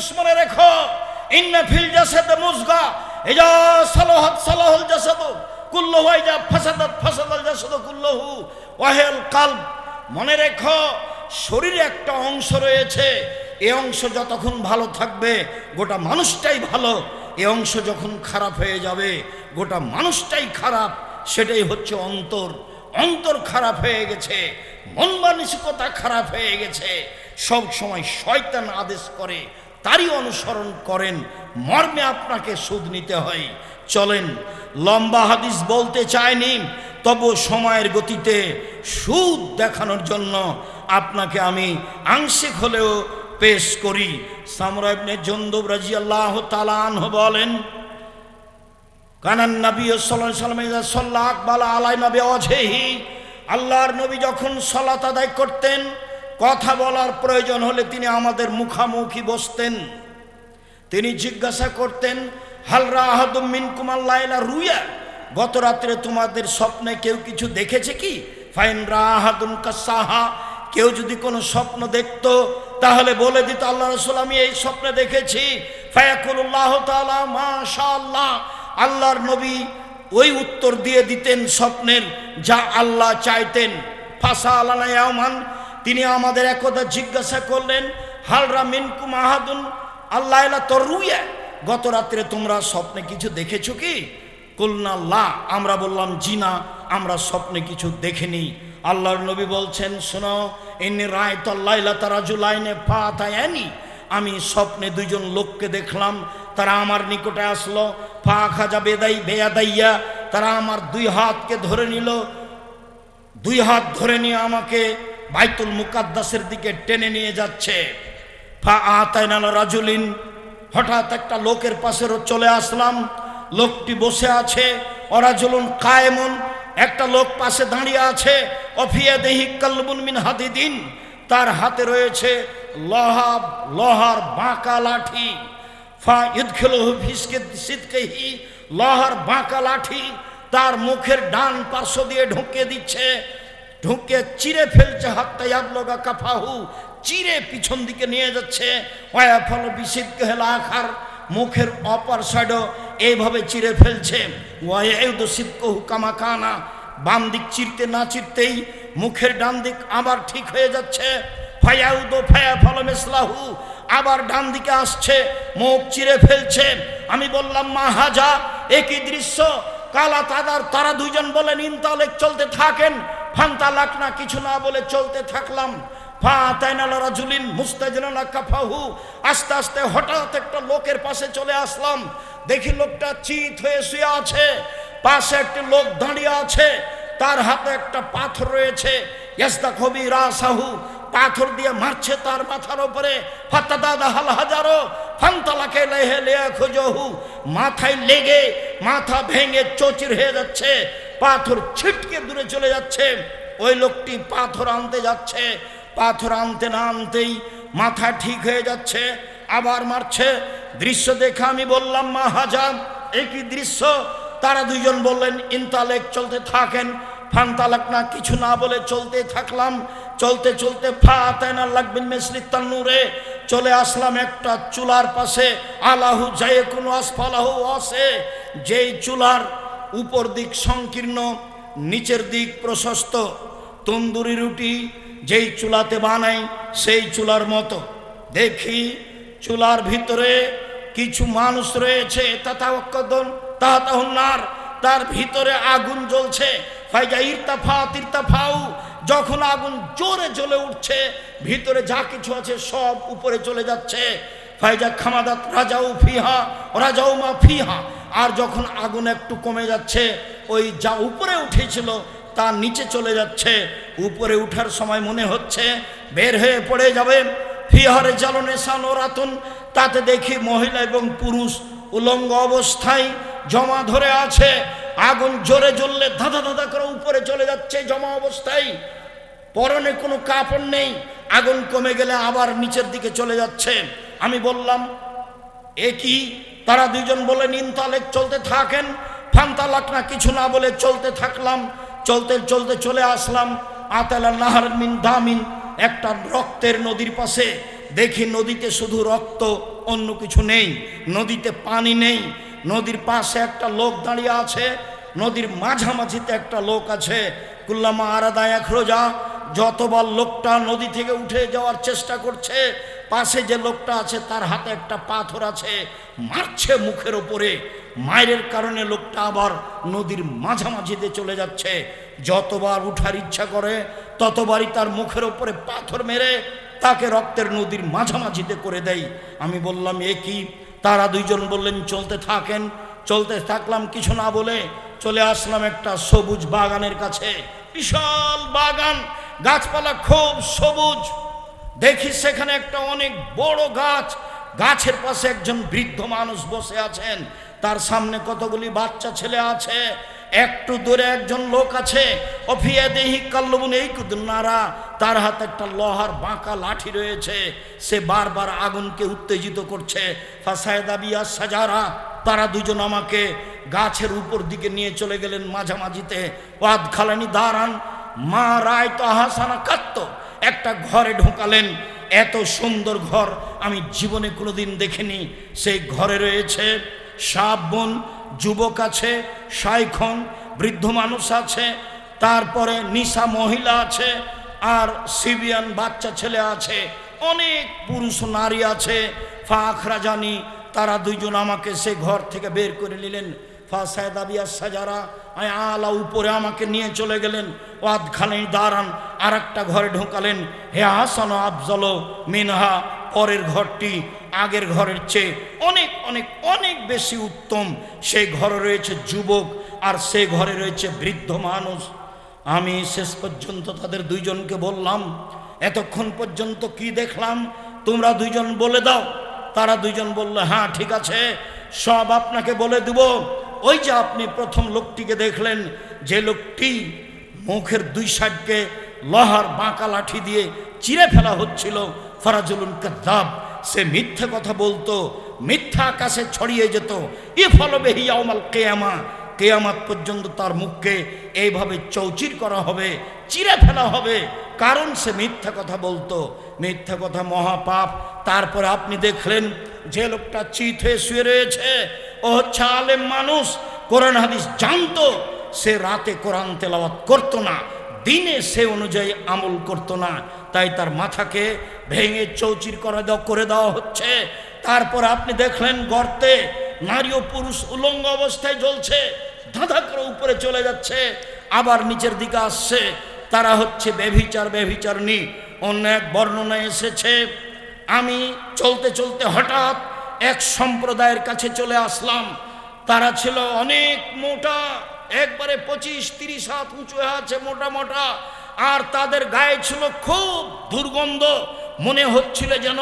মানুষ মনে রেখো। ইন্না ফিল জাসাদ মুজগা। এজা সালাহাত সালাহুল জাসাদ। কুল্লহু ইজা ফাসাদাত ফাসাদাল জাসাদ কুল্লহু ওয়াহিল কালব। মনে রেখো, শরীরে একটা অংশ রয়েছে। এই অংশ যতক্ষণ ভালো থাকবে, গোটা মানুষটাই ভালো। এই অংশ যখন খারাপ হয়ে যাবে, গোটা মানুষটাই খারাপ। সেটাই হচ্ছে অন্তর। অন্তর খারাপ হয়ে গেছে, মন মানসিকতা খারাপ হয়ে গেছে। সব সময় শয়তান আদেশ করে তারই অনুসরণ করেন, মর্মে আপনাকে সুদ নিতে হয়। চলেন, লম্বা হাদিস বলতে চায়নি তবু সময়ের গতিতে সুদ দেখানোর জন্য আপনাকে আমি আংশিক হলেও পেশ করি। সামরাইবনে জন্দব রাজি আল্লাহ তালান বলেন, কানান নবী সাল্লাহ সাল্লাহ আকবালা আলাই নবী অজেহি আল্লাহর নবী যখন সলাত আদায় করতেন কথা বলার প্রয়োজন হলে তিনি আমাদের মুখামুখি বসতেন। তিনি জিজ্ঞাসা করতেন হালরা আহাদুম মিন কুমাল্লাইলা রুইয়া? গত রাত্রে তোমাদের স্বপ্নে কেউ কিছু দেখেছে কি? ফাইন রাহাদুন কাসাহা, কেউ যদি কোনো স্বপ্ন দেখত, তাহলে বলে দিত, আল্লাহ রসুল, আমি এই স্বপ্নে দেখেছি। ফায়াকুল্লাহ তালা মাশাআল্লাহ, আল্লাহর নবী ওই উত্তর দিয়ে দিতেন স্বপ্নের, যা আল্লাহ চাইতেন। ফাঁসা ফাসা আল্লাহমান তিনি আমাদের একদা জিজ্ঞাসা করলেন হালরা মিনকু মাহাদুন আল্লাহ তোর রুইয়া গত রাত্রে তোমরা স্বপ্নে কিছু দেখেছ কি? কুলনা, লা। আমরা বললাম, জি না, আমরা স্বপ্নে কিছু দেখিনি। আল্লাহর নবী বলছেন, শোনো এমনি রায় তল্লাইলা তারা জুলাইনে পা তায়ানি আমি স্বপ্নে দুইজন লোককে দেখলাম, তারা আমার নিকটে আসলো, ফা খাজা বেদাই, বেয়াদাইয়া। তারা আমার দুই হাতকে ধরে নিল, দুই হাত ধরে নিয়ে আমাকে বাইতুল মুকাদ্দাসের দিকে টেনে নিয়ে যাচ্ছে। ফা আতাইনাল রাজুলিন, হঠাৎ একটা লোকের পাশে চলে আসলাম। লোকটি বসে আছে, অরাজুলুন কায়েমন। একটা লোক পাশে দাঁড়িয়ে আছে, অফিয়া দেহি কাল্লবুন মিন হাদিদিন। তার হাতে রয়েছে লোহা লোহার বাঁকা লাঠি। ফা ইদখেলহু ফিসকে সিদকেহি, লহার বাঁকা লাঠি। তার মুখের ডান পার্শ্ব দিয়ে ঢুকিয়ে দিচ্ছে। ঢুকে চিরে ফেলছে হাতটা ইয়াবলগা কাফাহু। চিরে পিছন দিকে নিয়ে যাচ্ছে। ফল বিশিদ কেহলা আখার। মুখের অপর সাইডও এইভাবে চিরে ফেলছে। কামাকানা। বাম দিক চিরতে না চিরতেই মুখের ডান দিক আবার ঠিক হয়ে যাচ্ছে। আবার ডান দিকে আসছে। মুখ চিরে ফেলছে। আমি বললাম, মা হাজা, একই দৃশ্য। কালা তাদার, তারা দুইজন বলেন, ইনতালেক চলতে থাকেন। ফান্তা লাখ না কিছু না বলে চলতে থাকলাম। আস্তে আস্তে হঠাৎ একটা লোকের পাশে চলে আসলাম। দেখি লোকটা চিত হয়ে শুয়ে আছে। পাশে একটি লোক দাঁড়িয়ে আছে। তার হাতে একটা পাথর রয়েছে। ইয়াস্তা রাসাহু। পাথর দিয়ে মারছে তার মাথার দাদা হাল হাজারো মাথায় লেগে মাথা ভেঙে চচির হয়ে যাচ্ছে। পাথর ছিটকে দূরে চলে যাচ্ছে। ওই লোকটি পাথর আনতে যাচ্ছে। পাথর আনতে না আনতেই মাথা ঠিক হয়ে যাচ্ছে, আবার মারছে। দৃশ্য দেখে আমি বললাম, মা হাজাম একই দৃশ্য? তারা দুইজন বললেন, ইনতালেক চলতে থাকেন। ফান্তালাক না, কিছু না বলে চলতে থাকলাম। চলতে চলতে ফা তাইনা লাগবেন মেসলি তান্নুরে চলে আসলাম একটা চুলার পাশে। আলাহু যায় কোনো আসফালাহু আসে। যেই চুলার উপর দিক সংকীর্ণ, নিচের দিক প্রশস্ত। তন্দুরি রুটি যেই চুলাতে বানাই, সেই চুলার মতো। দেখি চুলার ভিতরে কিছু মানুষ রয়েছে। তাতাওয়াক্কাদন তাহাতাহুন্নার তার ভিতরে আগুন জ্বলছে। ফাইজা ইরতাফা, তিরতাফাউ। যখন আগুন জোরে জ্বলে উঠছে, ভিতরে যা কিছু আছে সব উপরে চলে যাচ্ছে। ফাইজা খামাদাত রাজাও ফিহা রাজাও মা ফিহা। আর যখন আগুন একটু কমে যাচ্ছে, ওই যা উপরে উঠেছিল তা নিচে চলে যাচ্ছে। উপরে উঠার সময় মনে হচ্ছে বের হয়ে পড়ে যাবে। ফিহারে জ্বালনে সানোরাতুন, তাতে দেখি মহিলা এবং পুরুষ উলঙ্গ অবস্থায় জমা ধরে আছে। আগুন জোরে জ্বললে ধাঁধা ধাঁধা করে উপরে চলে যাচ্ছে জমা অবস্থায়। পরনে কোনো কাপড় নেই, আগুন কমে গেলে আবার নিচের দিকে চলে যাচ্ছে। আমি বললাম, এ কি? তারা দুইজন বলে নিনতালেক চলতে থাকেন। ফান্তালাক না কিছু না বলে চলতে থাকলাম। চলতে চলতে চলে আসলাম। আতালা নাহার মিন দামিন, একটা রক্তের নদীর পাশে। দেখি নদীতে শুধু রক্ত, অন্য কিছু নেই। নদীতে পানি নেই। নদীর পাশে একটা লোক দাঁড়িয়ে আছে। নদীর মাঝামাঝিতে একটা লোক আছে। কুল্লামা আরাদা এক রোজা যতবার লোকটা নদী থেকে উঠে যাওয়ার চেষ্টা করছে, পাশে যে লোকটা আছে তার হাতে একটা পাথর আছে, মারছে মুখের ওপরে। মায়ের কারণে লোকটা আবার নদীর মাঝামাঝিতে চলে যাচ্ছে। যতবার উঠার ইচ্ছা করে, ততবারই তার মুখের ওপরে পাথর মেরে তাকে রক্তের নদীর মাঝামাঝিতে করে দেয়। আমি বললাম, এ কি? তারা দুইজন বললেন, চলতে থাকেন। চলতে থাকলাম, কিছু না বলে চলে আসলাম একটা সবুজ বাগানের কাছে। বিশাল বাগান, গাছপালা খুব সবুজ। দেখি সেখানে একটা অনেক বড় গাছ। গাছের পাশে একজন বৃদ্ধ মানুষ বসে আছেন। তার সামনে কতগুলি বাচ্চা ছেলে আছে। একটু দূরে একজন লোক আছে। অফিয়া দেহি কাল্লবুন এই নারা, তার হাতে একটা লোহার বাঁকা লাঠি রয়েছে। সে বারবার আগুনকে উত্তেজিত করছে। সাজারা, তারা দুজন আমাকে গাছের উপর দিকে নিয়ে চলে গেলেন মাঝামাঝিতে। ওয়াদ খালানি দাঁড়ান মা রায় তো হাসানা কাত্ত, একটা ঘরে ঢোকালেন। এত সুন্দর ঘর আমি জীবনে কোনোদিন দেখিনি। সেই ঘরে রয়েছে সাপ বোন যুবক আছে, সাইখন, বৃদ্ধ মানুষ আছে, তারপরে নিশা মহিলা আছে, আর সিবিয়ান বাচ্চা ছেলে আছে, অনেক পুরুষ নারী আছে। ফাখরা জানি, তারা দুইজন আমাকে সে ঘর থেকে বের করে নিলেন। ফাসায়দাবিয়া সাজারা আয় আলা, উপরে আমাকে নিয়ে চলে গেলেন। ওয়াদ খালেই দাঁড়ান আর একটা ঘরে ঢোকালেন। হে হাসান আফজল মিনহা পরের ঘরটি আগের ঘরের চেয়ে অনেক অনেক অনেক বেশি উত্তম। সেই ঘরে রয়েছে যুবক আর সে ঘরে রয়েছে বৃদ্ধ মানুষ। আমি শেষ পর্যন্ত তাদের দুইজনকে বললাম, এতক্ষণ পর্যন্ত কি দেখলাম? তোমরা দুইজন বলে দাও। তারা দুইজন বলল হ্যাঁ ঠিক আছে, সব আপনাকে বলে দেব। ওই যে আপনি প্রথম লোকটিকে দেখলেন, যে লোকটি মুখের দুই সাইডকে লোহার বাঁকা লাঠি দিয়ে চিরে ফেলা হচ্ছিল ফরাজুলুন কাদ্দাব, সে মিথ্যে কথা বলতো, মিথ্যা আকাশে ছড়িয়ে যেত। ই ফল বেহিয়ামাল কেয়ামা, কেয়ামাত পর্যন্ত তার মুখকে এইভাবে চৌচির করা হবে, চিরে ফেলা হবে। কারণ সে মিথ্যা কথা বলতো, মিথ্যা কথা মহাপাপ। তারপরে আপনি দেখলেন, যে লোকটা চিত হয়ে শুয়ে রয়েছে, ও হচ্ছে আলেম মানুষ, কোরআন হাদিস জানতো, সে রাতে কোরআন তেলাওয়াত করতো না। দিনে সে অনুযায়ী আমল করতো না। তাই তার মাথাকে ভেঙে চৌচির করে দেওয়া করে দেওয়া হচ্ছে। তারপর আপনি দেখলেন গর্তে নারী ও পুরুষ উলঙ্গ অবস্থায় জ্বলছে। ধাঁধা করে উপরে চলে যাচ্ছে। আবার নিচের দিকে আসছে। তারা হচ্ছে বেভিচার বেভিচারনি অন্য এক বর্ণনায় এসেছে, আমি চলতে চলতে হঠাৎ এক সম্প্রদায়ের কাছে চলে আসলাম। তারা ছিল অনেক মোটা একবারে পঁচিশ, তিরিশ হাত উঁচু আছে, মোটা মোটা। আর তাদের গায়ে ছিল খুব দুর্গন্ধ। মনে হচ্ছিল যেন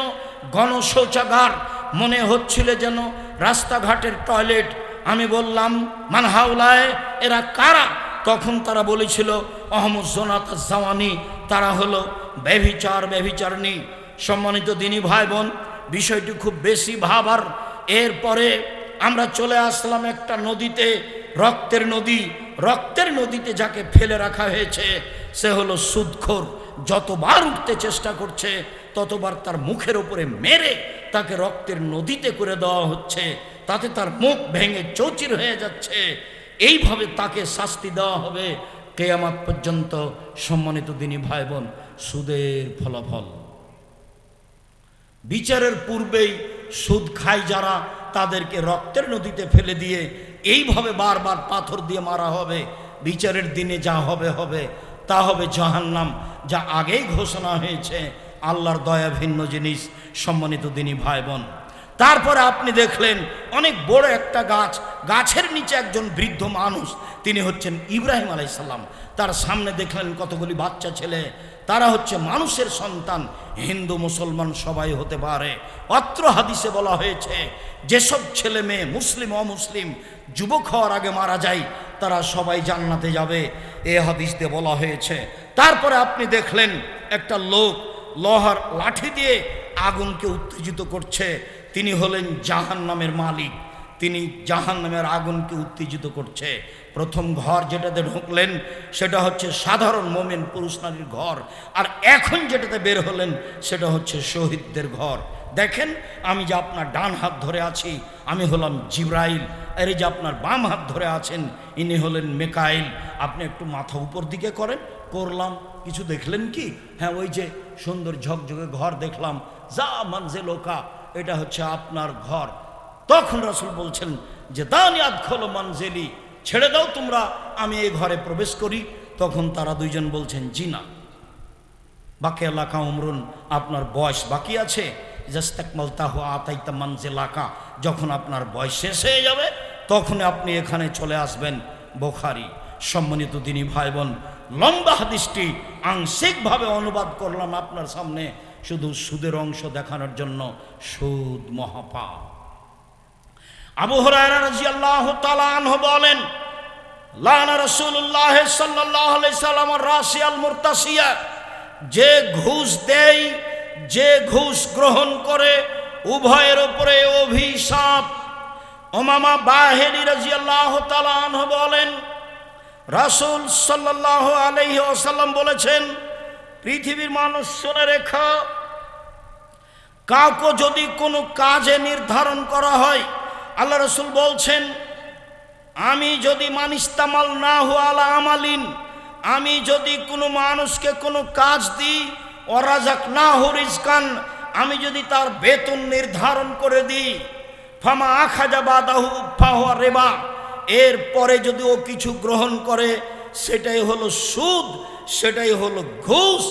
গণ শৌচাগার, মনে হচ্ছিল যেন রাস্তাঘাটের টয়লেট। আমি বললাম মানহাউলায় এরা কারা? তখন তারা বলেছিল অহমদ জোনাত জাওয়ানি তারা হলো ব্যভিচার, ব্যভিচারণী। সম্মানিত দিনী ভাই বোন বিষয়টি খুব বেশি ভাবার। এরপরে আমরা চলে আসলাম একটা নদীতে। রক্তের নদী, রক্তের নদীতে যাকে ফেলে রাখা হয়েছে, সে হলো সুদখোর। যতবার উঠতে চেষ্টা করছে, ততবার তার মুখের ওপরে মেরে তাকে রক্তের নদীতে করে দেওয়া হচ্ছে। তাতে তার মুখ ভেঙে চৌচির হয়ে যাচ্ছে। এইভাবে তাকে শাস্তি দেওয়া হবে কেয়ামাত পর্যন্ত সম্মানিত দিনী ভাই বোন সুদের ফলাফল। বিচারের পূর্বেই সুদ খায় যারা, তাদেরকে রক্তের নদীতে ফেলে দিয়ে এইভাবে বারবার পাথর দিয়ে মারা হবে, বিচারের দিনে যা হবে হবে, তা হবে জাহান্নাম, যা আগেই ঘোষণা হয়েছে। আল্লাহর দয়া ভিন্ন জিনিস, সম্মানিত দিনী ভাই বোন তারপরে আপনি দেখলেন, অনেক বড় একটা গাছ, গাছের নিচে একজন বৃদ্ধ মানুষ তিনি হচ্ছেন ইব্রাহিম আলাইসাল্লাম তার সামনে দেখলেন কতগুলি বাচ্চা ছেলে। তারা হচ্ছে মানুষের সন্তান। হিন্দু, মুসলমান সবাই হতে পারে। অত্র হাদিসে বলা হয়েছে, যেসব ছেলে মেয়ে মুসলিম, অমুসলিম, যুবক হওয়ার আগে মারা যায়, তারা সবাই জান্নাতে যাবে। এ হাদিস দিয়ে বলা হয়েছে, তারপরে আপনি দেখলেন একটা লোক লোহার লাঠি দিয়ে আগুনকে উত্তেজিত করছে। তিনি হলেন জাহান নামের মালিক। তিনি জাহান নামের আগুনকে উত্তেজিত করছে। প্রথম ঘর যেটাতে ঢুকলেন, সেটা হচ্ছে সাধারণ মোমেন পুরুষ নারীর ঘর। আর এখন যেটাতে বের হলেন, সেটা হচ্ছে শহীদদের ঘর। দেখেন, আমি যে আপনার ডান হাত ধরে আছি, আমি হলাম জিব্রাইল। আর এই যে আপনার বাম হাত ধরে আছেন, ইনি হলেন মেকাইল। আপনি একটু মাথা উপর দিকে করেন, করলাম। কিছু দেখলেন কি? হ্যাঁ ওই যে সুন্দর ঝকঝকে ঘর দেখলাম। যা মানজে লোকা, এটা হচ্ছে আপনার ঘর। তখন রাসুল বলছেন যে দানিয়াত খোলো মানজেলি, ছেড়ে দাও তোমরা, আমি এই ঘরে প্রবেশ করি। তখন তারা দুইজন বলছেন, জি না। বাকি এলাকা উমরুন, আপনার বয়স বাকি আছে? জাস্তাকমাল তাহ আতাইতা যখন আপনার বয়স শেষ হয়ে যাবে তখন আপনি এখানে চলে আসবেন। বোখারি, সম্মানিত দিনী ভাই বোন লম্বা হাদিসটি আংশিকভাবে অনুবাদ করলাম আপনার সামনে, শুধু সুদের অংশ দেখানোর জন্য, সুদ মহাপাপ। আবু হরায়রা রাদিয়াল্লাহু তাআলা আনহু বলেন, লানা মুরতাসিয়া, যে ঘুষ দেয়, যে ঘুষ গ্রহণ করে, উভয়ের উপরে অভিশাপ। ওমামা বাহেরি তাআলা আনহু বলেন, রাসূল সাল্লাল্লাহু আলাইহি ওয়াসাল্লাম বলেছেন, পৃথিবীর মানুষ শুনে রেখা, কাউকে যদি কোনো কাজে নির্ধারণ করা হয় আল্লাহ রসুল বলছেন, আমি যদি মানিস্তামাল না আলা আমালিন, আমি যদি কোনো মানুষকে কোনো কাজ দিই, অরাজাক না হরিজকান আমি যদি তার বেতন নির্ধারণ করে দিই, ফামা আখাজা বাদাহু ফাহুয়া রেবা এরপরে যদি ও কিছু গ্রহণ করে, সেটাই হলো সুদ, সেটাই হলো ঘুষ,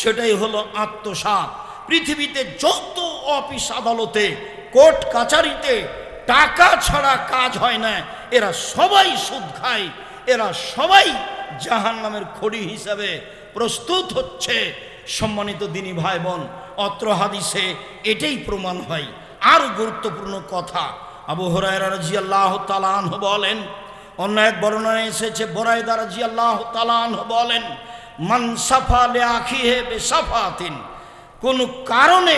সেটাই হলো আত্মসাৎ। পৃথিবীতে যত অফিস আদালতে, কোর্ট কাচারিতে টাকা ছাড়া কাজ হয় না। এরা সবাই সুদ খায়। এরা সবাই জাহান নামের খড়ি হিসাবে প্রস্তুত হচ্ছে। সম্মানিত দিনী ভাই বোন অত্র হাদিসে এটাই প্রমাণ হয়। আর গুরুত্বপূর্ণ কথা, আবু হরাইরা রাজি আল্লাহ তালান বলেন, অন্য এক বর্ণনায় এসেছে বরাইদা রাজি আল্লাহ তালান বলেন মানসাফা লে আখি হে বেসাফাতিন কোনো কারণে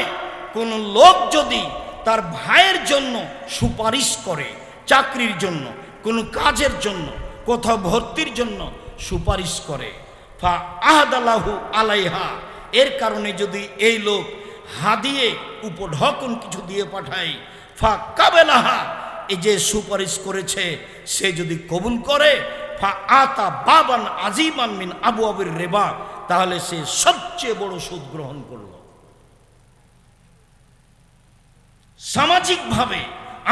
কোনো লোক যদি তার ভাইয়ের জন্য সুপারিশ করে, চাকরির জন্য, কোনো কাজের জন্য, কোথাও ভর্তির জন্য সুপারিশ করে। ফা আহাদালাহু আলাইহা, এর কারণে যদি এই লোক হাদিয়ে উপঢকন কিছু দিয়ে পাঠায়, ফা কাবেলাহা, এই যে সুপারিশ করেছে, সে যদি কবুল করে, ফা আতা বাবান আজিমান মিন আবু আবির রেবা, তাহলে সে সবচেয়ে বড় সুদ গ্রহণ করল। সামাজিকভাবে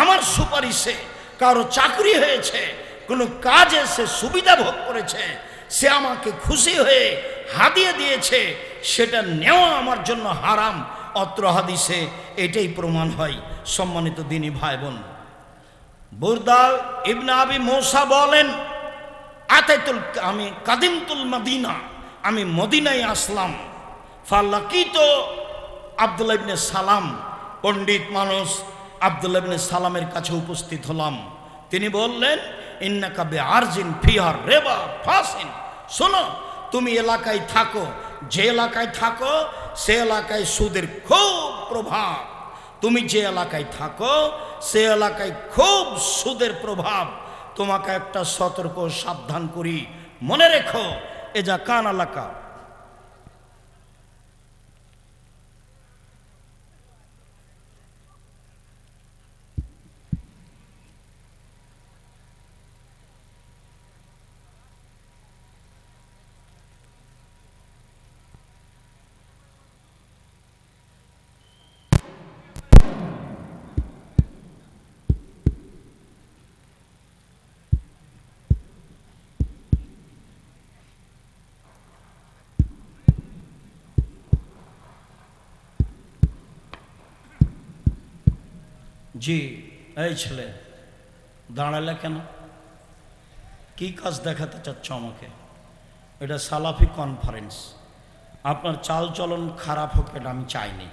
আমার সুপারিশে কারও চাকরি হয়েছে, কোনো কাজে সে সুবিধা ভোগ করেছে, সে আমাকে খুশি হয়ে হাদিয়ে দিয়েছে, সেটা নেওয়া আমার জন্য হারাম। অত্র হাদিসে এটাই প্রমাণ হয়, সম্মানিত দিনী ভাই বোন বুরদা ইবনা আবি মৌসা বলেন, আতাইতুল আমি কাদিমতুল মদিনা, আমি মদিনায় আসলাম। ফাল্লাকি তো আবদুল্লাহ ইবনে সালাম পণ্ডিত মানুষ আবদুল্লাহ ইবনে সালামের কাছে উপস্থিত হলাম। তিনি বললেন, ইন্নাকা বে আরজিন ফিহার রেবা ফাসিন। শোনো, তুমি এলাকায় থাকো, যে এলাকায় থাকো, সে এলাকায় সুদের খুব প্রভাব। তুমি যে এলাকায় থাকো, সে এলাকায় খুব সুদের প্রভাব। তোমাকে একটা সতর্ক সাবধান করি। মনে রেখো এ যা কান এলাকা জি, এই ছেলে, দাঁড়ালে কেন? কি কাজ দেখাতে চাচ্ছ আমাকে? এটা সালাফি কনফারেন্স আপনার চালচলন খারাপ হোক এটা আমি চাইনি।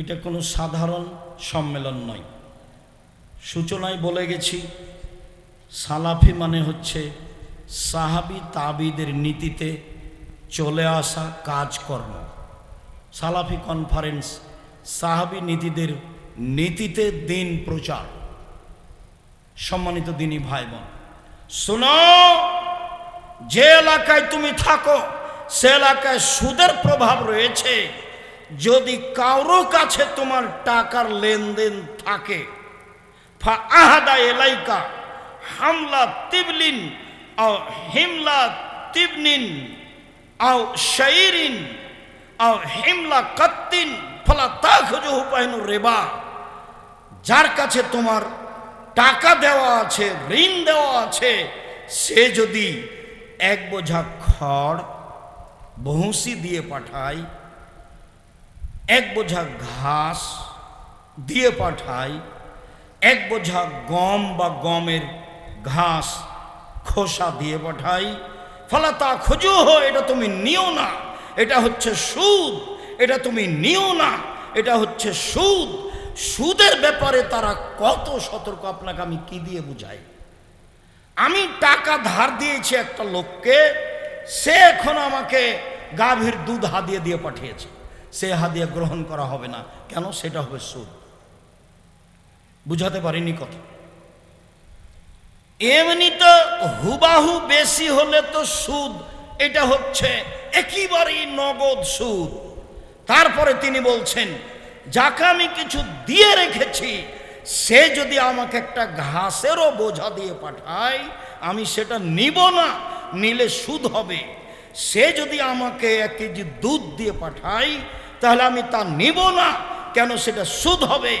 এটা কোনো সাধারণ সম্মেলন নয়। সূচনায় বলে গেছি, সালাফি মানে হচ্ছে সাহাবি তাবিদের নীতিতে চলে আসা কাজকর্ম। সালাফি কনফারেন্স সাহাবি নীতিদের নীতিতে দিন প্রচার। সম্মানিত দিনী ভাই বোন শোনো, যে এলাকায় তুমি থাকো, সে এলাকায় সুদের প্রভাব রয়েছে। যদি কারও কাছে তোমার টাকার লেনদেন থাকে আহাদা এলাইকা হামলা তিবলিন আও হিমলা তিবনিন আও শাইরিন আও হিমলা কাত্তিন ফলা তাখজুহু পাহিনু রেবা। যার কাছে তোমার টাকা দেওয়া আছে, ঋণ দেওয়া আছে, সে যদি এক বোঝা খড় বহুসি দিয়ে পাঠায়, এক বোঝা ঘাস দিয়ে পাঠায়, এক বোঝা গম বা গমের ঘাস খোসা দিয়ে পাঠাই ফলে তা খোঁজো এটা তুমি নিও না, এটা হচ্ছে সুদ। এটা তুমি নিও না। এটা হচ্ছে সুদ। সুদের ব্যাপারে তারা কত সতর্ক, আপনাকে আমি কি দিয়ে বুঝাই? আমি টাকা ধার দিয়েছি একটা লোককে, সে এখন আমাকে গাভীর দুধ হাদিয়ে দিয়ে পাঠিয়েছে। সে হাদিয়া গ্রহণ করা হবে না। কেন? সেটা হবে সুদ। বুঝাতে পারিনি কথা। এমনি তো হুবাহু বেশি হলে তো সুদ, এটা হচ্ছে একেবারেই নগদ সুদ। তারপরে তিনি বলছেন, যাকে আমি কিছু দিয়ে রেখেছি, সে যদি আমাকে একটা ঘাসেরও বোঝা দিয়ে পাঠায়, আমি সেটা নিব না, নিলে সুদ হবে। সে যদি আমাকে এক কেজি দুধ দিয়ে পাঠায়, তাহলে আমি তা নিব না, কেন সেটা সুদ হবে?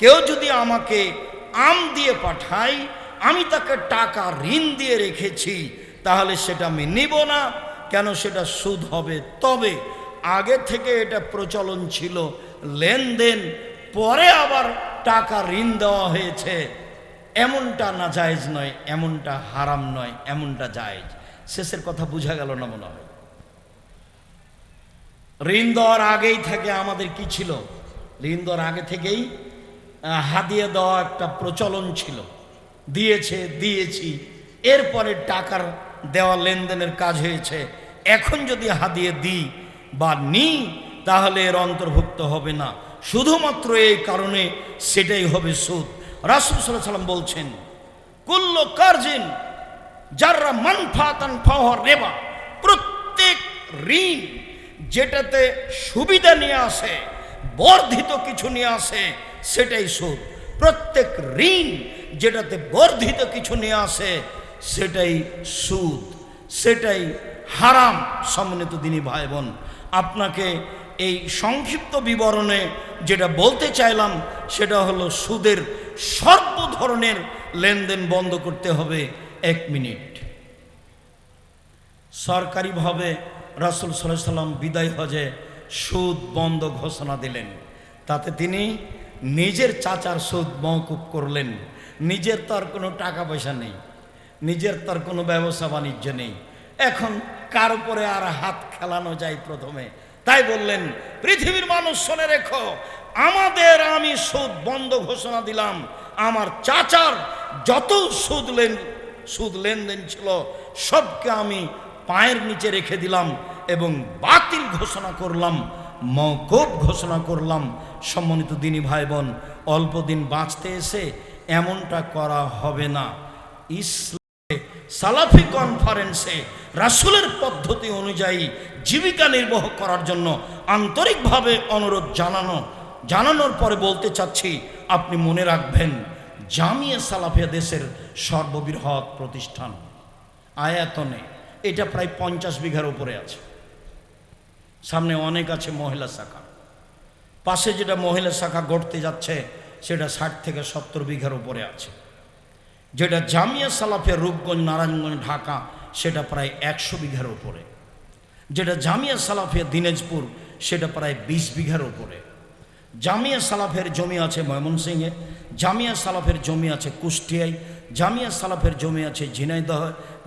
কেউ যদি আমাকে আম দিয়ে পাঠায়, আমি তাকে টাকা ঋণ দিয়ে রেখেছি, তাহলে সেটা আমি নিব না, কেন সেটা সুদ হবে? তবে আগে থেকে এটা প্রচলন ছিল, লেনদেন, পরে আবার টাকা ঋণ দেওয়া হয়েছে। এমনটা না জায়েজ নয়, এমনটা হারাম নয়, এমনটা জায়েজ। শেষের কথা বোঝা গেল না মনে হয়? ঋণ দেওয়ার আগেই থেকে আমাদের কি ছিল? ঋণ দেওয়ার আগে থেকেই হাদিয়ে দেওয়া একটা প্রচলন ছিল। দিয়েছে, দিয়েছি, এরপরে টাকার দেওয়া লেনদেনের কাজ হয়েছে। এখন যদি হাদিয়ে দিই বা নিই তাহলে এর অন্তর্ভুক্ত হবে না। শুধুমাত্র এই কারণে সেটাই হবে সুদ। রাসুল সাল্লাহ সাল্লাম বলছেন, কুল্ল কার্জিন যারা মানফাতান ফাওয়ার রেবা। প্রত্যেক ঋণ যেটাতে সুবিধা নিয়ে আসে, বর্ধিত কিছু নিয়ে আসে, সেটাই সুদ। প্রত্যেক ঋণ যেটাতে বর্ধিত কিছু নিয়ে আসে, সেটাই সুদ। সেটাই হারাম, সম্মানিত দিনী ভাই বোন আপনাকে এই সংক্ষিপ্ত বিবরণে যেটা বলতে চাইলাম, সেটা হলো সুদের সর্ব ধরনের লেনদেন বন্ধ করতে হবে এক মিনিট। সরকারিভাবে রাসুল সাল্লাহ সাল্লাম বিদায় হজে সুদ বন্ধ ঘোষণা দিলেন। তাতে তিনি নিজের চাচার সুদ মহকুব করলেন। নিজের তার কোনো টাকা পয়সা নেই। নিজের তার কোনো ব্যবসা বাণিজ্য নেই। এখন কার উপরে আর হাত খেলানো যায় প্রথমে? তাই বললেন, পৃথিবীর মানুষ শোনে রেখো, আমাদের আমি সুদ বন্ধ ঘোষণা দিলাম। আমার চাচার যত সুদ লেন, সুদ লেনদেন ছিল, সবকে আমি পায়ের নিচে রেখে দিলাম এবং বাতিল ঘোষণা করলাম মৌকুব ঘোষণা করলাম। সম্মানিত দিনী ভাই বোন অল্প দিন বাঁচতে এসে এমনটা করা হবে না। ইসলামে সালাফি কনফারেন্সে রাসুলের পদ্ধতি অনুযায়ী জীবিকা নির্বাহ করার জন্য আন্তরিকভাবে অনুরোধ জানানো, জানানোর পরে বলতে চাচ্ছি, আপনি মনে রাখবেন, জামিয়া সালাফিয়া দেশের সর্ববৃহৎ প্রতিষ্ঠান, আয়াতনে, এটা প্রায় পঞ্চাশ বিঘার উপরে আছে। সামনে অনেক আছে মহিলা শাখা। পাশে যেটা মহিলা শাখা গড়তে যাচ্ছে, সেটা ষাট থেকে সত্তর বিঘার উপরে আছে। যেটা জামিয়া সালাফিয়া রূপগঞ্জ, নারায়ণগঞ্জ, ঢাকা, সেটা প্রায় একশো বিঘার ওপরে। যেটা জামিয়া সালাফিয়া দিনাজপুর, সেটা প্রায় বিশ বিঘার ওপরে। জামিয়া সালাফের জমি আছে ময়মনসিংহে, জামিয়া সালাফের জমি আছে কুষ্টিয়ায়, জামিয়া সালাফের জমি আছে ঝিনাইদহ,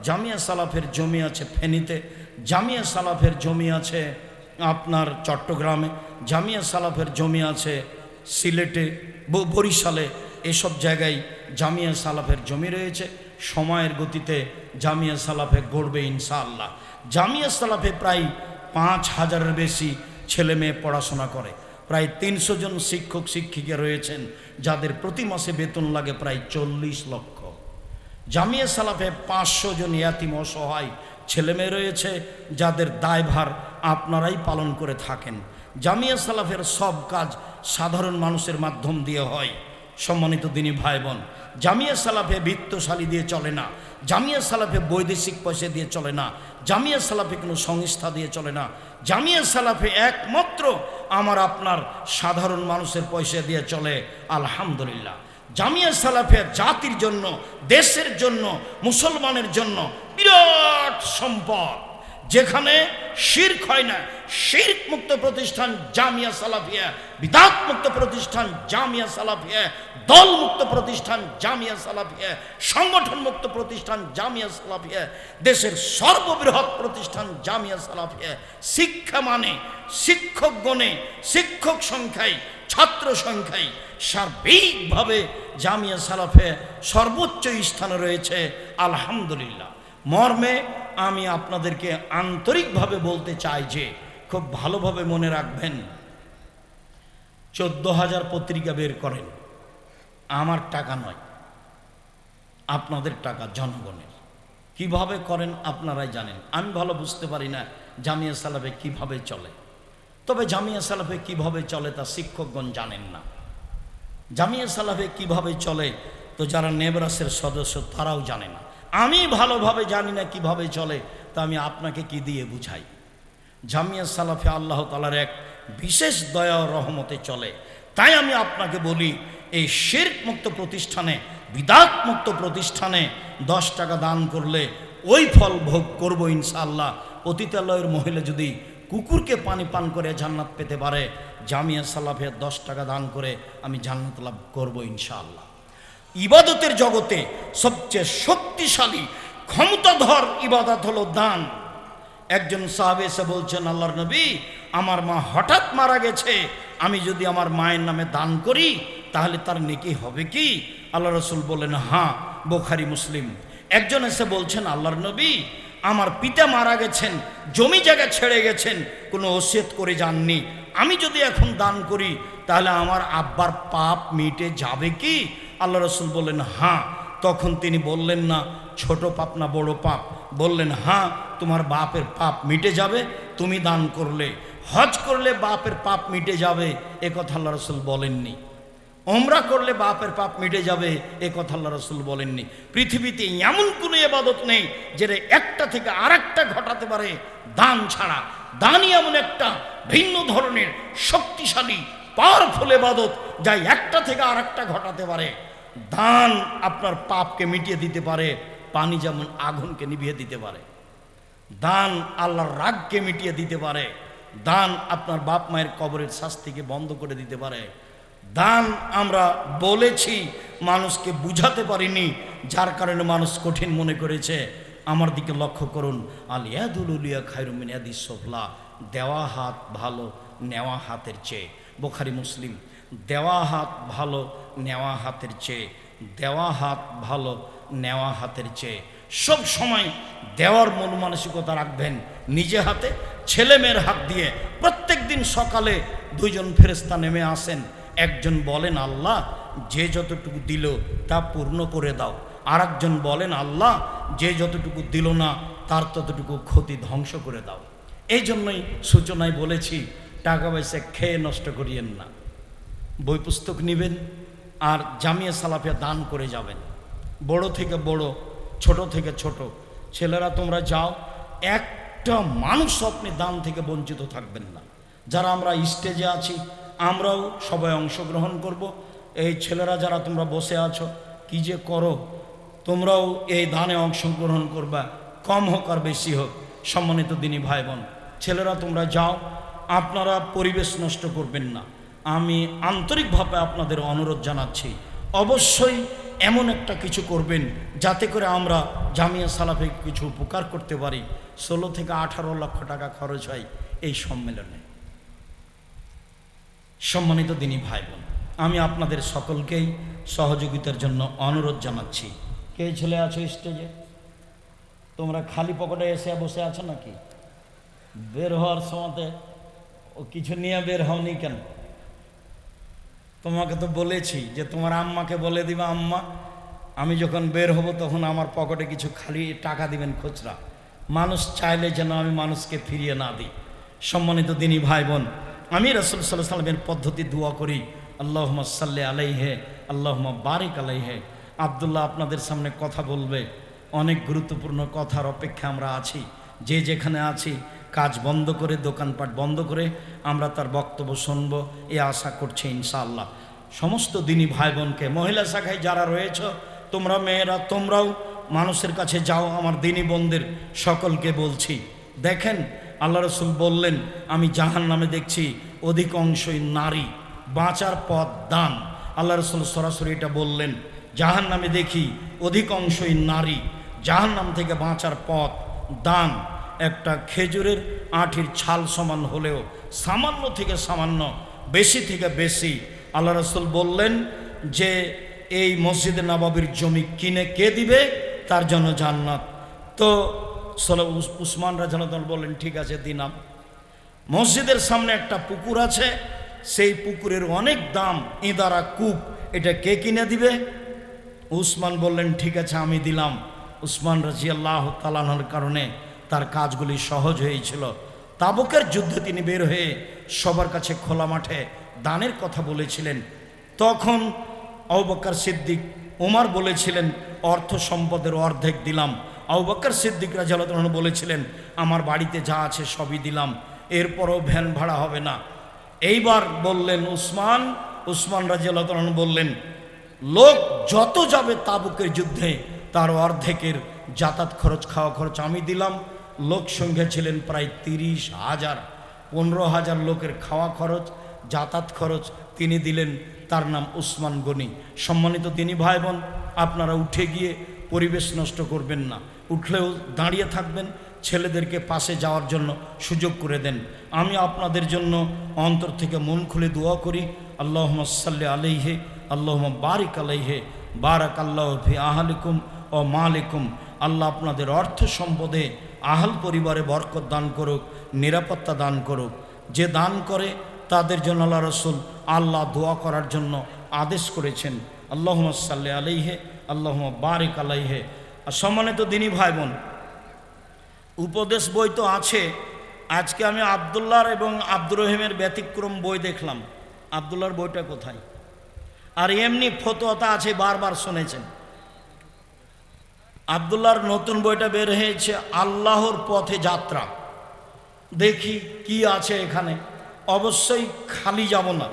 জামিয়া সালাফের জমি আছে ফেনীতে, জামিয়া সালাফের জমি আছে আপনার চট্টগ্রামে, জামিয়া সালাফের জমি আছে সিলেটে বরিশালে, এসব জায়গায় জামিয়া সালাফের জমি রয়েছে, সময়ের গতিতে জামিয়া সালাফে গড়বে ইনশাআল্লাহ। জামিয়া সালাফে প্রায় পাঁচ হাজারের বেশি ছেলে মেয়ে পড়াশোনা করে, প্রায় তিনশো জন শিক্ষক, শিক্ষিকা রয়েছেন, যাদের প্রতি মাসে বেতন লাগে প্রায় চল্লিশ লক্ষ। জামিয়া সালাফে পাঁচশো জন ইয়াতিম অসহায় ছেলেমেয়ে রয়েছে, যাদের দায়ভার আপনারাই পালন করে থাকেন। জামিয়া সালাফের সব কাজ সাধারণ মানুষের মাধ্যম দিয়ে হয়। সম্মানিত দিনী ভাই বোন, জামিয়া সালাফে বৃত্তশালী দিয়ে চলে না, জামিয়া সালাফে বৈদেশিক পয়সা দিয়ে চলে না, জামিয়া সালাফে কোনো সংস্থা দিয়ে চলে না, জামিয়া সালাফে একমাত্র আমার আপনার সাধারণ মানুষের পয়সা দিয়ে চলে, আলহামদুলিল্লাহ। জামিয়া সালাফিয়া জাতির জন্য, দেশের জন্য, মুসলমানের জন্য বিরাট সম্পদ। যেখানে শির্ক হয় না, শির্ক মুক্ত প্রতিষ্ঠান জামিয়া সালাফিয়া, বিদাত মুক্ত প্রতিষ্ঠান জামিয়া সালাফিয়া দল মুক্ত প্রতিষ্ঠান জামিয়া সালাফিয়া সংগঠন মুক্ত প্রতিষ্ঠান জামিয়া সালাফিয়া, দেশের সর্ববৃহৎ প্রতিষ্ঠান জামিয়া সালাফিয়া। শিক্ষা মানে শিক্ষক গণে, শিক্ষক সংখ্যায়, ছাত্র সংখ্যায় সার্বিকভাবে জামিয়া সালাফে সর্বোচ্চ স্থানে রয়েছে। আলহামদুলিল্লাহ। মর্মে আমি আপনাদেরকে আন্তরিকভাবে বলতে চাই যে, খুব ভালোভাবে মনে রাখবেন। চোদ্দ হাজার পত্রিকা বের করেন। আমার টাকা নয়, আপনাদের টাকা জনগণের। কীভাবে করেন আপনারাই জানেন। আমি ভালো বুঝতে পারি না জামিয়া সালাফে কীভাবে চলে। তবে জামিয়া সালাফে কীভাবে চলে তা শিক্ষকগণ জানেন না। জামিয়া সালাফে কীভাবে চলে তো যারা নেবরাসের সদস্য তারাও জানে না। আমি ভালোভাবে জানি না কীভাবে চলে, তা আমি আপনাকে কি দিয়ে বুঝাই? জামিয়া সালাফে আল্লাহ তালার এক বিশেষ দয়া রহমতে চলে। তাই আমি আপনাকে বলি এই শির্ক মুক্ত প্রতিষ্ঠানে বিদাত মুক্ত প্রতিষ্ঠানে দশ টাকা দান করলে ওই ফল ভোগ করব ইনশাআল্লাহ। পতিতালয়ের মহিলা যদি কুকুরকে পানি পান করে জান্নাত পেতে পারে, জামিয়া সালাফে দশ টাকা দান করে আমি জান্নাত লাভ করব ইনশাআল্লাহ। ইবাদতের জগতে সবচেয়ে শক্তিশালী, ক্ষমতাধর ইবাদত হলো দান। একজন সাহাবে এসে বলছেন, আল্লাহর নবী, আমার মা হঠাৎ মারা গেছে, আমি যদি আমার মায়ের নামে দান করি তাহলে তার নেকি হবে কি? আল্লাহ রসুল বললেন হ্যাঁ বোখারি, মুসলিম। একজন এসে বলছেন, আল্লাহর নবী, আমার পিতা মারা গেছেন, জমি জায়গা ছেড়ে গেছেন, কোনো ওসিয়ত করে যাননি। আমি যদি এখন দান করি, তাহলে আমার আব্বার পাপ মিটে যাবে কি? আল্লাহ রসুল বললেন হ্যাঁ। তখন তিনি বললেন, না, ছোট পাপ না, বড় পাপ। বললেন হ্যাঁ তোমার বাপের পাপ মিটে যাবে, তুমি দান করলে। হজ করলে বাপের পাপ মিটে যাবে। এ কথা আল্লাহ রসুল বলেননি। ওমরা করলে বাপের পাপ মিটে যাবে, এ কথা আল্লাহ রসুল বলেননি। পৃথিবীতে এমন কোনো এবাদত নেই যেটা একটা থেকে আর একটা ঘটাতে পারে দান ছাড়া। দানই এমন একটা ভিন্ন ধরনের শক্তিশালী পাওয়ারফুল এবাদত যা একটা থেকে আর একটা ঘটাতে পারে। দান আপনার পাপকে মিটিয়ে দিতে পারে, পানি যেমন আগুনকে নিভিয়ে দিতে পারে। দান আল্লাহর রাগকে মিটিয়ে দিতে পারে। দান আপনার বাপ মায়ের কবরের শাস্তিকে বন্ধ করে দিতে পারে। দান আমরা বলেছি, মানুষকে বুঝাতে পারিনি, যার কারণে মানুষ কঠিন মনে করেছে। আমার দিকে লক্ষ্য করুন আলিয়াদুলিয়া খায়রুমিনাদি সোফলা, দেওয়া হাত ভালো, নেওয়া হাতের চেয়ে। বোখারি, মুসলিম, দেওয়া হাত ভালো, নেওয়া হাতের চেয়ে। দেওয়া হাত ভালো, নেওয়া হাতের চেয়ে। সব সময় দেওয়ার মন মানসিকতা রাখবেন নিজে হাতে ছেলে মেয়ের হাত দিয়ে। প্রত্যেক দিন সকালে দুইজন ফেরেস্তা নেমে আসেন একজন বলেন, আল্লাহ, যে যতটুকু দিল তা পূর্ণ করে দাও। আর একজন বলেন, আল্লাহ, যে যতটুকু দিল না, তার ততটুকু ক্ষতি ধ্বংস করে দাও। এই জন্যই সূচনায় বলেছি, টাকা পয়সা খেয়ে নষ্ট করিয়েন না। বই পুস্তক নেবেন আর জামিয়া সালাফিয়া দান করে যাবেন। বড় থেকে বড়, ছোট থেকে ছোট। ছেলেরা তোমরা যাও, একটা মানুষ আপনি দান থেকে বঞ্চিত থাকবেন না। যারা আমরা স্টেজে আছি আমরাও সবাই অংশগ্রহণ করব। এই ছেলেরা যারা তোমরা বসে আছো, কি যে করো? তোমরাও এই দানে অংশগ্রহণ করবা। কম হোক আর বেশি হোক, সম্মানিত দিনী ভাই বোন ছেলেরা তোমরা যাও, আপনারা পরিবেশ নষ্ট করবেন না। আমি আন্তরিকভাবে আপনাদের অনুরোধ জানাচ্ছি, অবশ্যই এমন একটা কিছু করবেন যাতে করে আমরা জামিয়া সালাফে কিছু উপকার করতে পারি। ষোলো থেকে আঠারো লক্ষ টাকা খরচ হয় এই সম্মেলনে। সম্মানিত দিনী ভাই বোন, আমি আপনাদের সকলকেই সহযোগিতার জন্য অনুরোধ জানাচ্ছি। কে ছেলে আছো স্টেজে? তোমরা খালি পকেটে এসে বসে আছো নাকি? বের হওয়ার সময়তে ও কিছু নিয়ে বের হওনি কেন? তোমাকে তো বলেছি যে তোমার আম্মাকে বলে দিবা, আম্মা, আমি যখন বের হব তখন আমার পকেটে কিছু খালি টাকা দিবেন খুচরা। মানুষ চাইলে যেন আমি মানুষকে ফিরিয়ে না দিই। সম্মানিত দিনী ভাই বোন আমি রসুল সাল্লাহ সাল্লামের পদ্ধতি দোয়া করি। আল্লাহ সাল্লে আলাইহে আল্লাহ বারিক আলাইহে। আবদুল্লাহ আপনাদের সামনে কথা বলবে। অনেক গুরুত্বপূর্ণ কথার অপেক্ষা আমরা আছি। যে যেখানে আছি, কাজ বন্ধ করে, দোকানপাট বন্ধ করে আমরা তার বক্তব্য শুনব, এ আশা করছি ইনশাআল্লাহ। সমস্ত দিনী ভাই বোনকে মহিলা শাখায় যারা রয়েছ, তোমরা মেয়েরা, তোমরাও মানুষের কাছে যাও, আমার দিনী বোনদের সকলকে বলছি। দেখেন আল্লাহ রসুল বললেন, আমি জাহান নামে দেখছি অধিকাংশই নারী, বাঁচার পথ দান। আল্লাহ রসুল সরাসরি এটা বললেন জাহান নামে দেখি অধিকাংশই নারী জাহান নাম থেকে বাঁচার পথ দান। একটা খেজুরের আঠির ছাল সমান হলেও সামান্য থেকে সামান্য, বেশি থেকে বেশি। আল্লাহ রসুল বললেন যে, এই মসজিদে নবাবির জমি কিনে কে দিবে? তার জন্য জান্নাত। তো সল উসমান রাজানতন বললেন, ঠিক আছে দিনাম মসজিদের সামনে একটা পুকুর আছে, সেই পুকুরের অনেক দাম, ইঁদারা কূপ, এটা কে কিনে দিবে? উসমান বললেন, ঠিক আছে, আমি দিলাম। উসমান রাজি আল্লাহ তালানোর কারণে তার কাজগুলি সহজ হয়েছিল। তাবুকের যুদ্ধে তিনি বের হয়ে সবার কাছে খোলা মাঠে দানের কথা বলেছিলেন। তখন অবকার সিদ্দিক ওমর বলেছিলেন, অর্থ সম্পদের অর্ধেক দিলাম। আউবক্কর সিদ্দিক রাজালতন বলেছিলেন, আমার বাড়িতে যা আছে সবই দিলাম, এরপরও ভ্যান ভাড়া হবে না। এইবার বললেন উসমান উসমান রাজিয়ালতন বললেন, লোক যত যাবে তাবুকের যুদ্ধে, তার অর্ধেকের যাতায়াত খরচ, খাওয়া খরচ আমি দিলাম। লোক সংখ্যা ছিলেন প্রায় তিরিশ হাজার, পনেরো হাজার লোকের খাওয়া খরচ, যাতায়াত খরচ তিনি দিলেন। তার নাম উসমান গনি। সম্মানিত তিনি ভাই বোন, আপনারা উঠে গিয়ে পরিবেশ নষ্ট করবেন না। উঠলেও দাঁড়িয়ে থাকবেন, ছেলেদেরকে পাশে যাওয়ার জন্য সুযোগ করে দেন। আমি আপনাদের জন্য অন্তর থেকে মন খুলে দোয়া করি আল্লাহ সাল্লি আলাইহে আল্লাহ বারিক আলাইহে বারাক আল্লাহ ফি আহালিকুম ও মালিকুম। আল্লাহ আপনাদের অর্থ সম্পদে আহাল পরিবারে বরকত দান করুক, নিরাপত্তা দান করুক। যে দান করে তাদের জন্য আল্লাহ রসুল আল্লাহ দোয়া করার জন্য আদেশ করেছেন। আল্লাহ সাল্লি আলাইহে আল্লাহ বারিক আলাইহে আর সম্মানিত দিনী ভাই বোন উপদেশ বই তো আছে। আজকে আমি আবদুল্লাহর এবং আব্দুর রহিমের ব্যতিক্রম বই দেখলাম। আবদুল্লাহর বইটা কোথায়? আর এমনি ফতোয়াতা আছে, বারবার শুনেছেন। আবদুল্লাহর নতুন বইটা বের হয়েছে, আল্লাহর পথে যাত্রা। দেখি কি আছে এখানে। অবশ্যই খালি যাব না।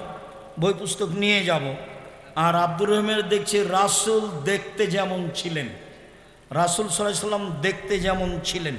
বই পুস্তক নিয়ে যাব। আর আব্দুর রহিমের দেখছি রাসুল দেখতে যেমন ছিলেন। রাসুল সাল্লাম দেখতে যেমন ছিলেন।